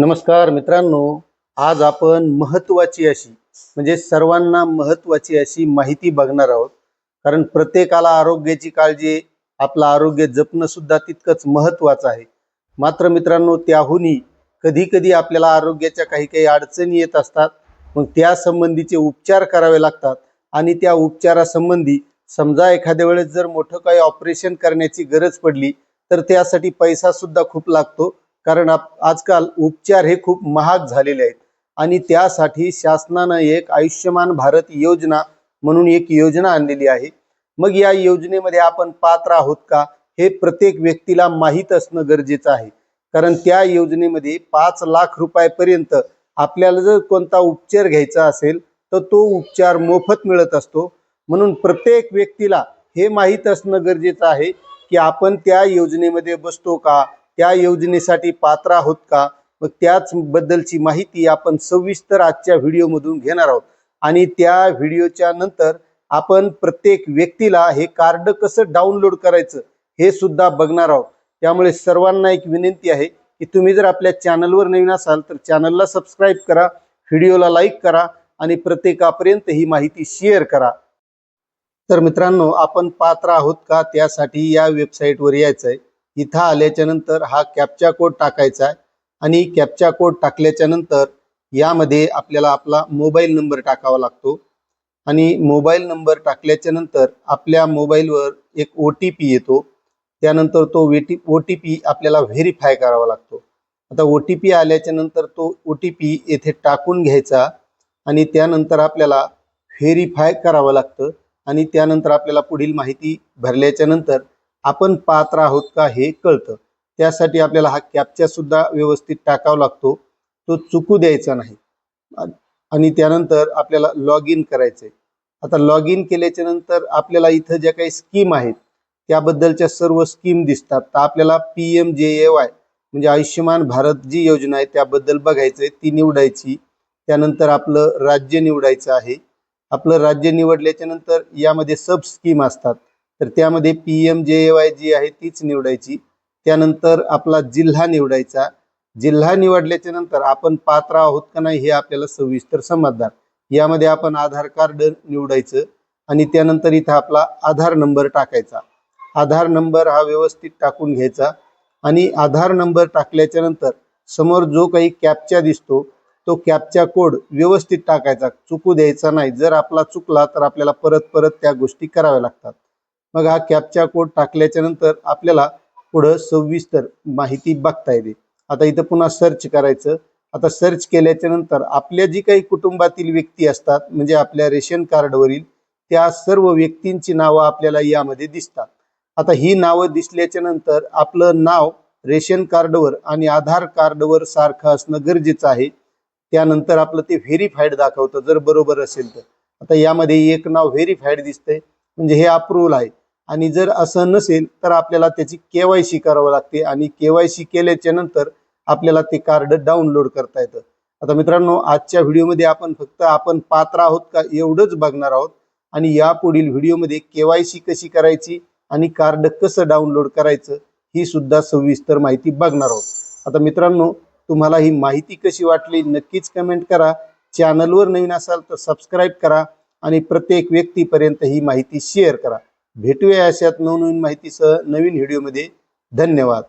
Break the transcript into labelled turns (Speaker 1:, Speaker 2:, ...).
Speaker 1: नमस्कार मित्रांनो आज आपण महत्त्वाची अशी म्हणजे सर्वांना महत्त्वाची अशी माहिती बघणार आहोत. कारण प्रत्येकाला आरोग्याची काळजी आपलं आरोग्य जपणं सुद्धा तितकंच महत्त्वाचं आहे. मात्र मित्रांनो त्याहूनही कधी कधी आपल्याला आरोग्याच्या काही काही अडचणी येत असतात. मग त्या संबंधीचे उपचार करावे लागतात. आणि त्या उपचारासंबंधी समजा एखाद्या वेळेस जर मोठं काही ऑपरेशन करण्याची गरज पडली तर त्यासाठी पैसा सुद्धा खूप लागतो. कारण आजकाल उपचार हे खूप महाग झालेले आहेत. आणि त्यासाठी शासनानं एक आयुष्यमान भारत योजना म्हणून एक योजना आणलेली आहे. मग या योजनेमध्ये आपण पात्र आहोत का हे प्रत्येक व्यक्तीला माहीत असणं गरजेचं आहे. कारण त्या योजनेमध्ये पाच लाख रुपयापर्यंत आपल्याला जर कोणता उपचार घ्यायचा असेल तर तो उपचार मोफत मिळत असतो. म्हणून प्रत्येक व्यक्तीला हे माहीत असणं गरजेचं आहे की आपण त्या योजनेमध्ये बसतो का? त्या योजनेसाठी पात्र आहोत का? मग त्याच बद्दलची माहिती आपण सविस्तर आजच्या व्हिडिओमधून घेणार आहोत. आणि त्या व्हिडिओच्या नंतर आपण प्रत्येक व्यक्तीला हे कार्ड कसं डाउनलोड करायचं हे सुद्धा बघणार आहोत. त्यामुळे सर्वांना एक विनंती आहे की तुम्ही जर आपल्या चॅनलवर नवीन असाल तर चॅनलला सबस्क्राईब करा व्हिडिओला लाईक करा आणि प्रत्येकापर्यंत ही माहिती शेअर करा. तर मित्रांनो आपण पात्र आहोत का? त्यासाठी या वेबसाईटवर यायचं आहे इथं आल्याच्यानंतर हा कॅपचा कोड टाकायचा आहे. आणि कॅपचा कोड टाकल्याच्या नंतर यामध्ये आपल्याला आपला मोबाईल नंबर टाकावा लागतो. आणि मोबाईल नंबर टाकल्याच्या नंतर आपल्या मोबाईलवर एक ओ टी पी येतो. त्यानंतर तो वेटी ओ टी पी आपल्याला व्हेरीफाय करावा लागतो. आता ओ टी पी आल्याच्यानंतर तो ओ टी पी येथे टाकून घ्यायचा आणि त्यानंतर आपल्याला व्हेरीफाय करावं लागतं. आणि त्यानंतर आपल्याला पुढील माहिती भरल्याच्या नंतर आपण पात्र आहोत का हे कळतं. त्यासाठी आपल्याला हा कॅपचा सुद्धा व्यवस्थित टाकावा लागतो. तो चुकू द्यायचा नाही. आणि त्यानंतर आपल्याला लॉग इन करायचं आहे आता लॉग इन केल्याच्यानंतर आपल्याला इथं ज्या काही स्कीम आहेत त्याबद्दलच्या सर्व स्कीम दिसतात. तर आपल्याला पी एम जे ए वाय म्हणजे आयुष्यमान भारत जी योजना आहे त्याबद्दल बघायचं आहे ती निवडायची. त्यानंतर आपलं राज्य निवडायचं आहे. आपलं राज्य निवडल्याच्या नंतर यामध्ये सब स्कीम असतात. तर त्यामध्ये पी एम जे ए वाय जी आहे तीच निवडायची. त्यानंतर आपला जिल्हा निवडायचा. जिल्हा निवडल्याच्या नंतर आपण पात्र आहोत का नाही हे आपल्याला सविस्तर समजणार यामध्ये आपण आधार कार्ड निवडायचं आणि त्यानंतर इथं आपला आधार नंबर टाकायचा. आधार नंबर हा व्यवस्थित टाकून घ्यायचा आणि आधार नंबर टाकल्याच्या नंतर समोर जो काही कॅपचा दिसतो तो कॅपचा कोड व्यवस्थित टाकायचा. चुकू द्यायचा नाही. जर आपला चुकला तर आपल्याला परत परत त्या गोष्टी कराव्या लागतात. मग हा कॅपचा कोड टाकल्याच्या नंतर आपल्याला पुढं सविस्तर माहिती बघता येते. आता इथं पुन्हा सर्च करायचं. आता सर्च केल्याच्यानंतर आपल्या जी काही कुटुंबातील व्यक्ती असतात म्हणजे आपल्या रेशन कार्डवरील त्या सर्व व्यक्तींची नावं आपल्याला यामध्ये दिसतात. आता ही नावं दिसल्याच्या नंतर आपलं नाव रेशन कार्डवर आणि आधार कार्डवर सारखं असणं गरजेचं आहे. त्यानंतर आपलं ते व्हेरीफाईड दाखवतं जर बरोबर असेल तर. आता यामध्ये एक नाव व्हेरीफाईड दिसतंय. म्हणजे हे अप्रुव्हल आहे. आणि जर असं नसेल तर आपल्याला त्याची केवायसी करावं लागते आणि केवायसी केल्याच्यानंतर आपल्याला ते कार्ड डाउनलोड करता येतं. आता मित्रांनो आजच्या व्हिडिओमध्ये आपण फक्त आपण पात्र आहोत का एवढंच बघणार आहोत. आणि यापुढील व्हिडिओमध्ये केवायसी कशी करायची आणि कार्ड कसं डाउनलोड करायचं ही सुद्धा सविस्तर माहिती बघणार आहोत. आता मित्रांनो तुम्हाला ही माहिती कशी वाटली नक्कीच कमेंट करा. चॅनलवर नवीन असाल तर सबस्क्राईब करा आणि प्रत्येक व्यक्तीपर्यंत ही माहिती शेअर करा. भेटूया अशात नवनवीन माहितीसह नवीन व्हिडिओमध्ये. धन्यवाद.